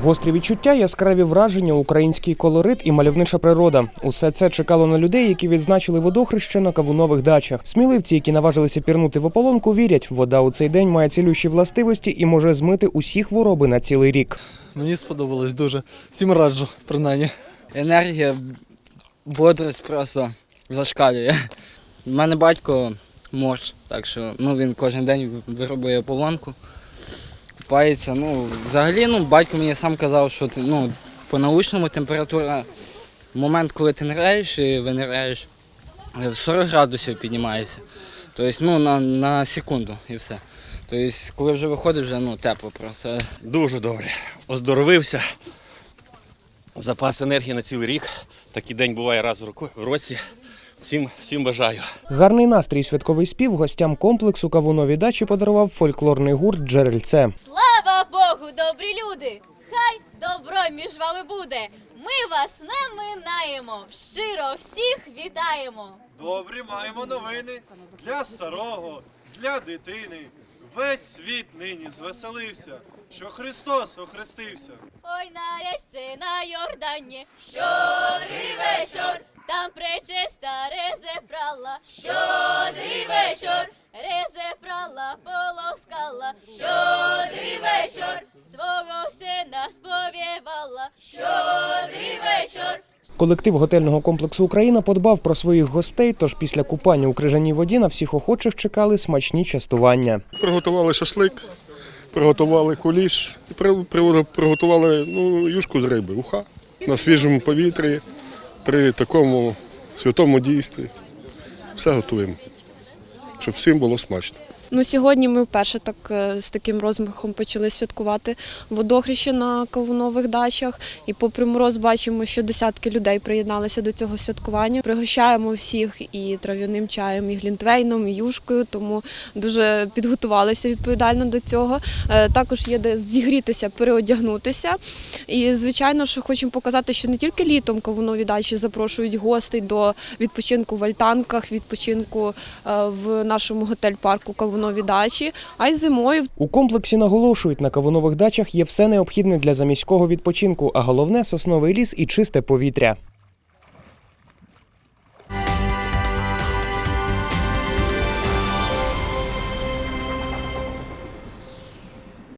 Гострі відчуття, яскраві враження, український колорит і мальовнича природа. Усе це чекало на людей, які відзначили водохреще на кавунових дачах. Сміливці, які наважилися пірнути в ополонку, вірять, вода у цей день має цілющі властивості і може змити усі хвороби на цілий рік. Мені сподобалось дуже. Всім раджу, принаймні. енергія, бодрость просто зашкалює. У мене батько морж, так що ну, він кожен день виробує полонку, купається. Ну, взагалі, ну, батько мені сам казав, що ну, по-научному температура, момент, коли ти ниряєш і виниряєш, 40 градусів піднімається. Тобто ну, на, на секунду і все. Тобто, коли вже виходить, вже ну, тепло просто. Дуже добре. Оздоровився. Запас енергії на цілий рік. Такий день буває раз в році. Всім, всім бажаю. Гарний настрій святковий спів гостям комплексу кавунові дачі подарував фольклорний гурт Джерельце. Слава Богу, добрі люди! Хай добро між вами буде! Ми вас не минаємо! Щиро всіх вітаємо! Добрі маємо новини для старого, для дитини. Весь світ нині звеселився, що Христос охрестився. Ой, на річці на Йордані, щодрий вечір, там пречиста резе прала, щодрий вечір, резе прала, полоскала, щодрий вечір, свого сина сповєвала, щодрий вечір. Колектив готельного комплексу Україна подбав про своїх гостей, тож після купання у крижаній воді на всіх охочих чекали смачні частування. Приготували шашлик, приготували куліш, приготували ну, юшку з риби, уха на свіжому повітрі, при такому святому дійстві. Все готуємо, щоб всім було смачно. Ну, сьогодні ми вперше так е, з таким розмахом почали святкувати водохреще на кавунових дачах. І попри мороз бачимо, що десятки людей приєдналися до цього святкування. Пригощаємо всіх і трав'яним чаєм, і глінтвейном, і юшкою, тому дуже підготувалися відповідально до цього. Е, Також є де зігрітися, переодягнутися. І звичайно, що хочемо показати, що не тільки літом кавунові дачі запрошують гостей до відпочинку в альтанках, відпочинку е, в нашому готель-парку Кавунові дачі, а й зимою У комплексі наголошують, на кавунових дачах є все необхідне для заміського відпочинку, а головне сосновий ліс і чисте повітря.